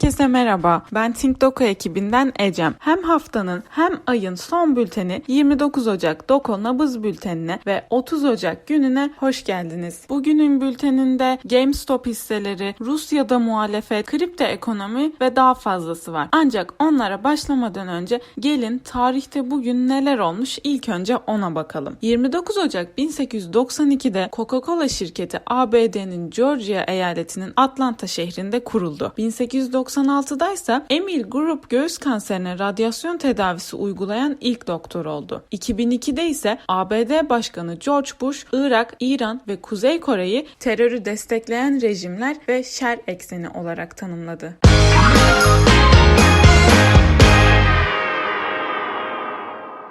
Herkese merhaba. Ben Think Doko ekibinden Ecem. Hem haftanın hem ayın son bülteni 29 Ocak Doko nabız bültenine ve 30 Ocak gününe hoş geldiniz. Bugünün bülteninde GameStop hisseleri, Rusya'da muhalefet, kripto ekonomi ve daha fazlası var. Ancak onlara başlamadan önce gelin tarihte bugün neler olmuş ilk önce ona bakalım. 29 Ocak 1892'de Coca-Cola şirketi ABD'nin Georgia eyaletinin Atlanta şehrinde kuruldu. 1890 1996'daysa Emil Grup göğüs kanserine radyasyon tedavisi uygulayan ilk doktor oldu. 2002'de ise ABD Başkanı George Bush, Irak, İran ve Kuzey Kore'yi terörü destekleyen rejimler ve şer ekseni olarak tanımladı. Müzik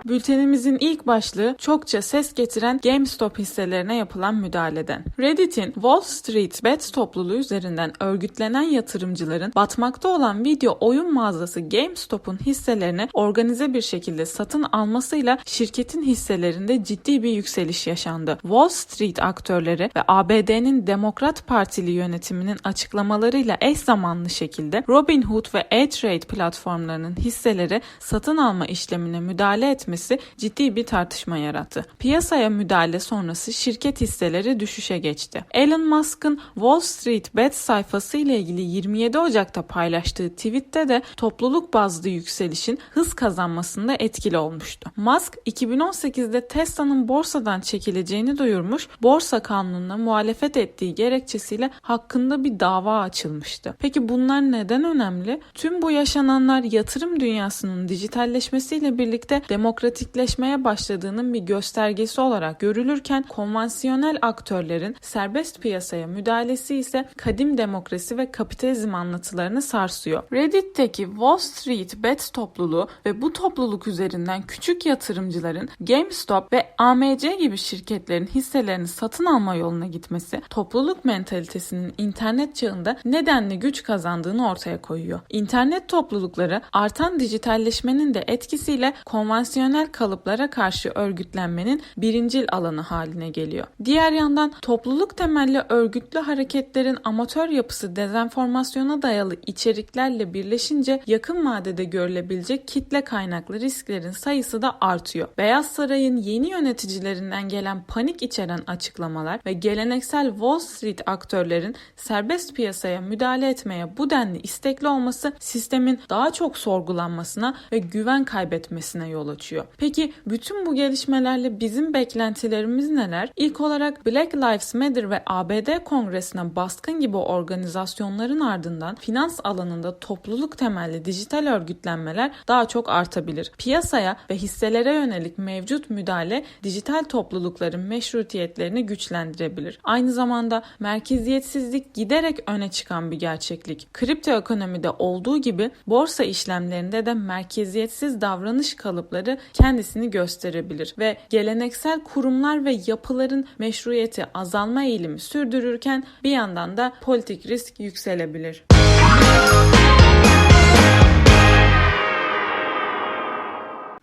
Bültenimizin ilk başlığı çokça ses getiren GameStop hisselerine yapılan müdahaleden. Reddit'in Wall Street Bets topluluğu üzerinden örgütlenen yatırımcıların batmakta olan video oyun mağazası GameStop'un hisselerini organize bir şekilde satın almasıyla şirketin hisselerinde ciddi bir yükseliş yaşandı. Wall Street aktörleri ve ABD'nin Demokrat Partili yönetiminin açıklamalarıyla eş zamanlı şekilde Robinhood ve A-Trade platformlarının hisseleri satın alma işlemine müdahale etmesi etmesi ciddi bir tartışma yarattı. Piyasaya müdahale sonrası şirket hisseleri düşüşe geçti. Elon Musk'ın Wall Street Bets sayfası ile ilgili 27 Ocak'ta paylaştığı tweette de topluluk bazlı yükselişin hız kazanmasında etkili olmuştu. Musk 2018'de Tesla'nın borsadan çekileceğini duyurmuş, borsa kanununa muhalefet ettiği gerekçesiyle hakkında bir dava açılmıştı. Peki bunlar neden önemli? Tüm bu yaşananlar yatırım dünyasının dijitalleşmesiyle birlikte demokrasi demokratikleşmeye başladığının bir göstergesi olarak görülürken konvansiyonel aktörlerin serbest piyasaya müdahalesi ise kadim demokrasi ve kapitalizm anlatılarını sarsıyor. Reddit'teki Wall Street Bets topluluğu ve bu topluluk üzerinden küçük yatırımcıların GameStop ve AMC gibi şirketlerin hisselerini satın alma yoluna gitmesi topluluk mentalitesinin internet çağında nedenli güç kazandığını ortaya koyuyor. İnternet toplulukları artan dijitalleşmenin de etkisiyle konvansiyonel konvansiyonel kalıplara karşı örgütlenmenin birincil alanı haline geliyor. Diğer yandan topluluk temelli örgütlü hareketlerin amatör yapısı dezenformasyona dayalı içeriklerle birleşince yakın vadede görülebilecek kitle kaynaklı risklerin sayısı da artıyor. Beyaz Saray'ın yeni yöneticilerinden gelen panik içeren açıklamalar ve geleneksel Wall Street aktörlerin serbest piyasaya müdahale etmeye bu denli istekli olması sistemin daha çok sorgulanmasına ve güven kaybetmesine yol açıyor geçiyor. Peki bütün bu gelişmelerle bizim beklentilerimiz neler? İlk olarak Black Lives Matter ve ABD Kongresi'ne baskın gibi organizasyonların ardından finans alanında topluluk temelli dijital örgütlenmeler daha çok artabilir. Piyasaya ve hisselere yönelik mevcut müdahale dijital toplulukların meşrutiyetlerini güçlendirebilir. Aynı zamanda merkeziyetsizlik giderek öne çıkan bir gerçeklik. Kripto ekonomide olduğu gibi borsa işlemlerinde de merkeziyetsiz davranış kalıpları kendisini gösterebilir ve geleneksel kurumlar ve yapıların meşruiyeti azalma eğilimi sürdürürken bir yandan da politik risk yükselebilir.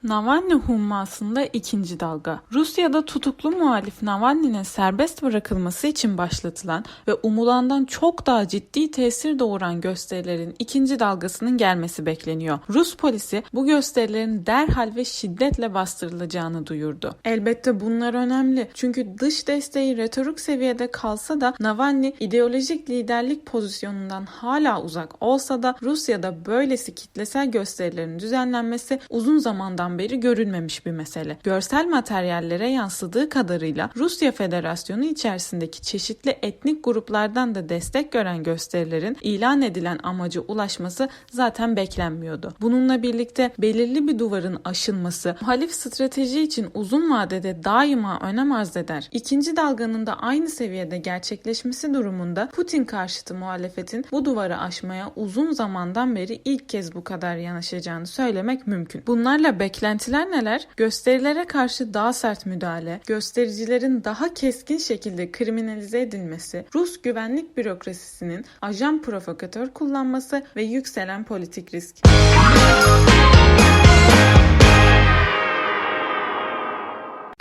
Navalny hummasında ikinci dalga. Rusya'da tutuklu muhalif Navalny'nin serbest bırakılması için başlatılan ve umulandan çok daha ciddi tesir doğuran gösterilerin ikinci dalgasının gelmesi bekleniyor. Rus polisi bu gösterilerin derhal ve şiddetle bastırılacağını duyurdu. Elbette bunlar önemli çünkü dış desteği retorik seviyede kalsa da Navalny ideolojik liderlik pozisyonundan hala uzak olsa da Rusya'da böylesi kitlesel gösterilerin düzenlenmesi uzun zamandan beri görülmemiş bir mesele. Görsel materyallere yansıdığı kadarıyla Rusya Federasyonu içerisindeki çeşitli etnik gruplardan da destek gören gösterilerin ilan edilen amaca ulaşması zaten beklenmiyordu. Bununla birlikte belirli bir duvarın aşılması muhalif strateji için uzun vadede daima önem arz eder. İkinci dalganın da aynı seviyede gerçekleşmesi durumunda Putin karşıtı muhalefetin bu duvarı aşmaya uzun zamandan beri ilk kez bu kadar yanaşacağını söylemek mümkün. Bunlarla beklenen Beklentiler neler? Gösterilere karşı daha sert müdahale, göstericilerin daha keskin şekilde kriminalize edilmesi, Rus güvenlik bürokrasisinin ajan provokatör kullanması ve yükselen politik risk.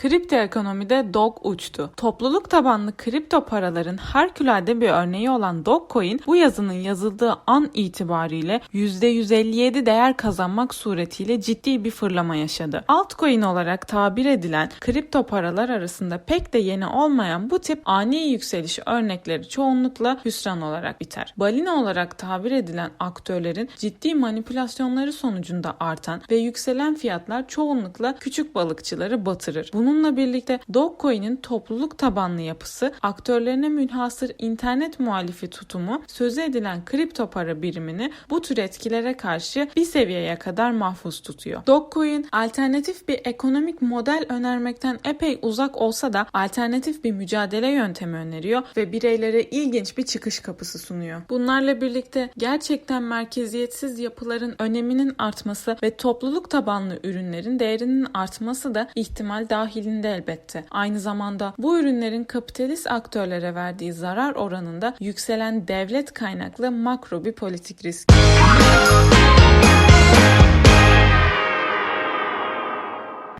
Kripto ekonomide dog uçtu. Topluluk tabanlı kripto paraların harikulade bir örneği olan Dogecoin bu yazının yazıldığı an itibariyle %157 değer kazanmak suretiyle ciddi bir fırlama yaşadı. Altcoin olarak tabir edilen kripto paralar arasında pek de yeni olmayan bu tip ani yükseliş örnekleri çoğunlukla hüsran olarak biter. Balina olarak tabir edilen aktörlerin ciddi manipülasyonları sonucunda artan ve yükselen fiyatlar çoğunlukla küçük balıkçıları batırır. Bununla birlikte Dogecoin'in topluluk tabanlı yapısı, aktörlerine münhasır internet muhalifi tutumu, sözü edilen kripto para birimini bu tür etkilere karşı bir seviyeye kadar mahfuz tutuyor. Dogecoin alternatif bir ekonomik model önermekten epey uzak olsa da alternatif bir mücadele yöntemi öneriyor ve bireylere ilginç bir çıkış kapısı sunuyor. Bunlarla birlikte gerçekten merkeziyetsiz yapıların öneminin artması ve topluluk tabanlı ürünlerin değerinin artması da ihtimal dahilinde elbette. Aynı zamanda bu ürünlerin kapitalist aktörlere verdiği zarar oranında yükselen devlet kaynaklı makro bir politik risk.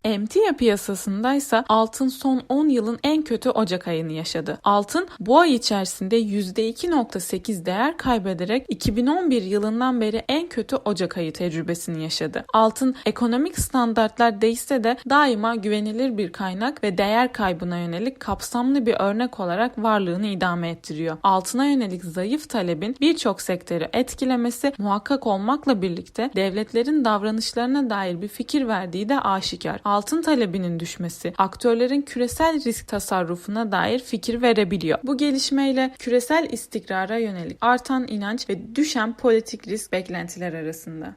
Emtia piyasasındaysa altın son 10 yılın en kötü Ocak ayını yaşadı. Altın bu ay içerisinde %2.8 değer kaybederek 2011 yılından beri en kötü Ocak ayı tecrübesini yaşadı. Altın ekonomik standartlar değişse de daima güvenilir bir kaynak ve değer kaybına yönelik kapsamlı bir örnek olarak varlığını idame ettiriyor. Altına yönelik zayıf talebin birçok sektörü etkilemesi muhakkak olmakla birlikte devletlerin davranışlarına dair bir fikir verdiği de aşikar altın talebinin düşmesi aktörlerin küresel risk tasarrufuna dair fikir verebiliyor. Bu gelişmeyle küresel istikrara yönelik artan inanç ve düşen politik risk beklentiler arasında.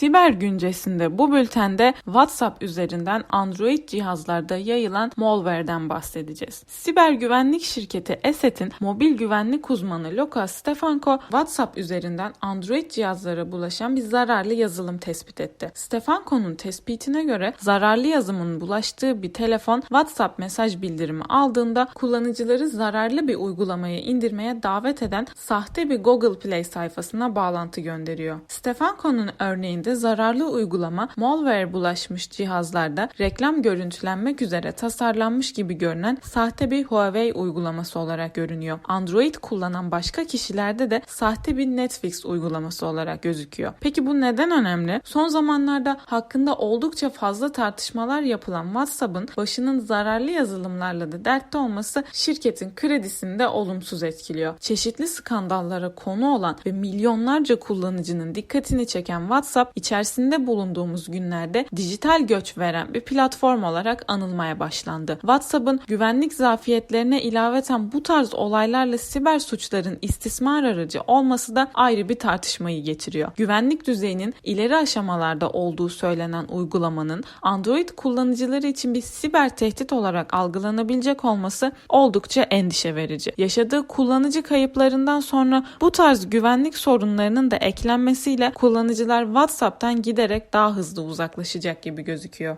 Siber güncesinde bu bültende WhatsApp üzerinden Android cihazlarda yayılan malware'den bahsedeceğiz. Siber güvenlik şirketi Eset'in mobil güvenlik uzmanı Luca Stefanko WhatsApp üzerinden Android cihazlara bulaşan bir zararlı yazılım tespit etti. Stefanko'nun tespitine göre zararlı yazılımın bulaştığı bir telefon WhatsApp mesaj bildirimi aldığında kullanıcıları zararlı bir uygulamayı indirmeye davet eden sahte bir Google Play sayfasına bağlantı gönderiyor. Stefanko'nun örneğinde ülkelerde zararlı uygulama malware bulaşmış cihazlarda reklam görüntülenmek üzere tasarlanmış gibi görünen sahte bir Huawei uygulaması olarak görünüyor. Android kullanan başka kişilerde de sahte bir Netflix uygulaması olarak gözüküyor. Peki bu neden önemli? Son zamanlarda hakkında oldukça fazla tartışmalar yapılan WhatsApp'ın başının zararlı yazılımlarla da dertte olması şirketin kredisini de olumsuz etkiliyor. Çeşitli skandallara konu olan ve milyonlarca kullanıcının dikkatini çeken WhatsApp içerisinde bulunduğumuz günlerde dijital göç veren bir platform olarak anılmaya başlandı. WhatsApp'ın güvenlik zafiyetlerine ilaveten bu tarz olaylarla siber suçların istismar aracı olması da ayrı bir tartışmayı getiriyor. Güvenlik düzeyinin ileri aşamalarda olduğu söylenen uygulamanın Android kullanıcıları için bir siber tehdit olarak algılanabilecek olması oldukça endişe verici. Yaşadığı kullanıcı kayıplarından sonra bu tarz güvenlik sorunlarının da eklenmesiyle kullanıcılar WhatsApp WhatsApp'tan giderek daha hızlı uzaklaşacak gibi gözüküyor.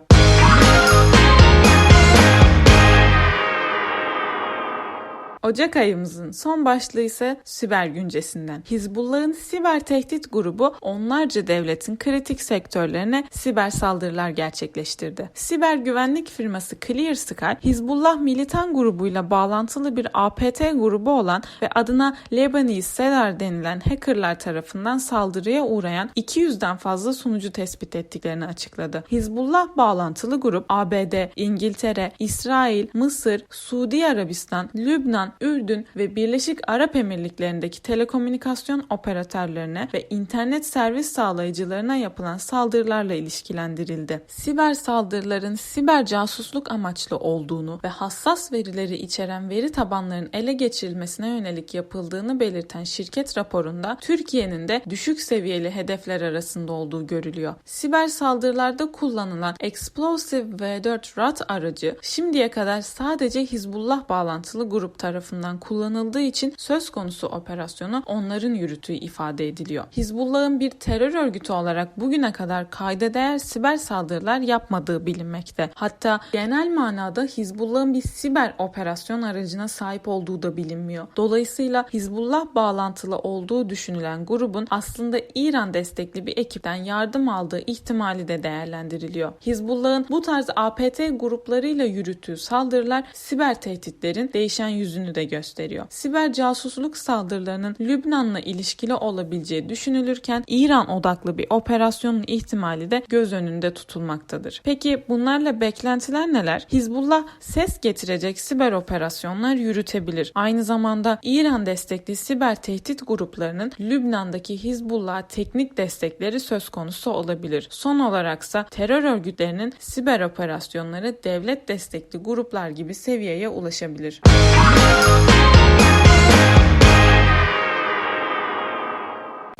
Ocak ayımızın son başlığı ise siber güncesinden. Hizbullah'ın siber tehdit grubu onlarca devletin kritik sektörlerine siber saldırılar gerçekleştirdi. Siber güvenlik firması Clear Sky, Hizbullah militan grubuyla bağlantılı bir APT grubu olan ve adına Lebanese Seller denilen hackerlar tarafından saldırıya uğrayan 200'den fazla sunucu tespit ettiklerini açıkladı. Hizbullah bağlantılı grup ABD, İngiltere, İsrail, Mısır, Suudi Arabistan, Lübnan, Ürdün ve Birleşik Arap Emirlikleri'ndeki telekomünikasyon operatörlerine ve internet servis sağlayıcılarına yapılan saldırılarla ilişkilendirildi. Siber saldırıların siber casusluk amaçlı olduğunu ve hassas verileri içeren veri tabanlarının ele geçirilmesine yönelik yapıldığını belirten şirket raporunda Türkiye'nin de düşük seviyeli hedefler arasında olduğu görülüyor. Siber saldırılarda kullanılan Explosive V4 RAT aracı şimdiye kadar sadece Hizbullah bağlantılı grup tarafından tarafından kullanıldığı için söz konusu operasyonu onların yürüttüğü ifade ediliyor. Hizbullah'ın bir terör örgütü olarak bugüne kadar kayda değer siber saldırılar yapmadığı bilinmekte. Hatta genel manada Hizbullah'ın bir siber operasyon aracına sahip olduğu da bilinmiyor. Dolayısıyla Hizbullah bağlantılı olduğu düşünülen grubun aslında İran destekli bir ekipten yardım aldığı ihtimali de değerlendiriliyor. Hizbullah'ın bu tarz APT gruplarıyla yürüttüğü saldırılar siber tehditlerin değişen yüzünü de gösteriyor. Siber casusluk saldırılarının Lübnan'la ilişkili olabileceği düşünülürken İran odaklı bir operasyonun ihtimali de göz önünde tutulmaktadır. Peki bunlarla beklentiler neler? Hizbullah ses getirecek siber operasyonlar yürütebilir. Aynı zamanda İran destekli siber tehdit gruplarının Lübnan'daki Hizbullah teknik destekleri söz konusu olabilir. Son olaraksa terör örgütlerinin siber operasyonları devlet destekli gruplar gibi seviyeye ulaşabilir.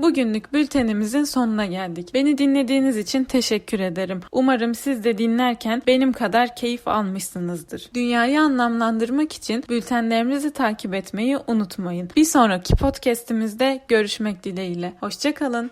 Bugünlük bültenimizin sonuna geldik. Beni dinlediğiniz için teşekkür ederim. Umarım siz de dinlerken benim kadar keyif almışsınızdır. Dünyayı anlamlandırmak için bültenlerimizi takip etmeyi unutmayın. Bir sonraki podcast'imizde görüşmek dileğiyle. Hoşçakalın.